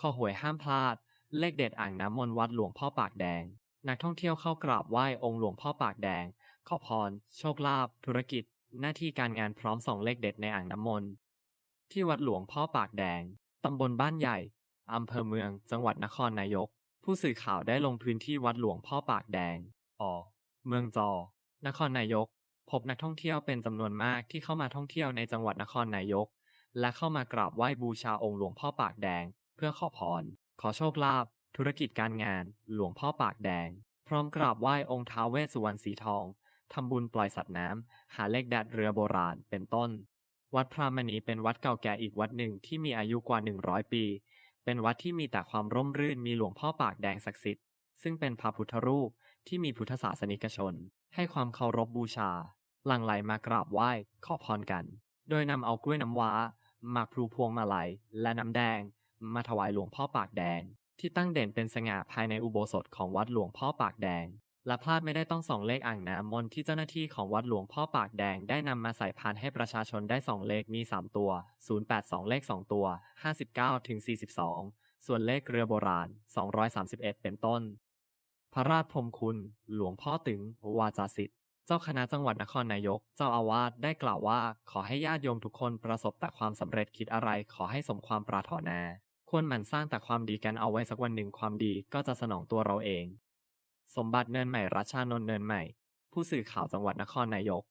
ข้อหวยห้ามพลาด เลขเด็ดอ่างน้ำมนต์วัดหลวงพ่อปากแดง นักท่องเที่ยวเข้ากราบไหว้องค์หลวงพ่อปากแดง ขอพร โชคลาภ ธุรกิจ หน้าที่การงานพร้อมส่องเลขเด็ดในอ่างน้ำมนต์ ที่วัดหลวงพ่อปากแดง ตำบลบ้านใหญ่ อำเภอเมือง จังหวัดนครนายก ผู้สื่อข่าวได้ลงพื้นที่วัดหลวงพ่อปากแดงอเมืองจอ นครนายก พบนักท่องเที่ยวเป็นจำนวนมากที่เข้ามาท่องเที่ยวในจังหวัดนครนายก และเข้ามากราบไหว้บูชาองค์หลวงพ่อปากแดง เพื่อขอพร ขอโชคลาภธุรกิจการงาน หลวงพ่อปากแดง พร้อมกราบไหว้องค์ท้าวเวสสุวรรณสีทองทำบุญปล่อยสัตว์น้ำหาเลขดัดเรือโบราณเป็นต้น วัดพระมณีเป็นวัดเก่าแก่อีกวัดหนึ่งที่มีอายุกว่า 100 ปี เป็นวัดที่มีแต่ความร่มรื่นมีหลวงพ่อปากแดงศักดิ์สิทธิ์ซึ่งเป็นพระพุทธรูปที่มีพุทธศาสนิกชน ให้ความเคารพบูชา หลั่งไหลมากราบไหว้ขอพรกัน โดยนำเอากล้วยน้ำว้าหมากพลูพวงมาลัยและน้ำแดง มาถวายหลวงพ่อปากแดง ที่ตั้งเด่นเป็นสง่าภายในอุโบสถของวัดหลวงพ่อปากแดง และพลาดไม่ได้ต้องส่องเลขอ่างน้ำมนต์ที่เจ้าหน้าที่ของวัดหลวงพ่อปากแดงได้นำมาใส่พานให้ประชาชนได้ส่องเลขมี 3 ตัว 082 เลข 2 ตัว 59ถึง42 ส่วนเลขเรือโบราณ 231 เป็นต้น พระราชพรมคุณ หลวงพ่อตึง วาจาสิทธิ์เจ้าคณะจังหวัดนครนายก เจ้าอาวาสได้กล่าวว่า ขอให้ญาติโยมทุกคนประสบแต่ความสำเร็จคิดอะไรขอให้สมความปรารถนา ควรหมั่นสร้างแต่ความดีกันเอาไว้สักวันหนึ่งความดีก็จะสนองตัวเราเอง สมบัติเนินใหม่รัชชานนท์เนินใหม่ ผู้สื่อข่าวจังหวัดนครนายก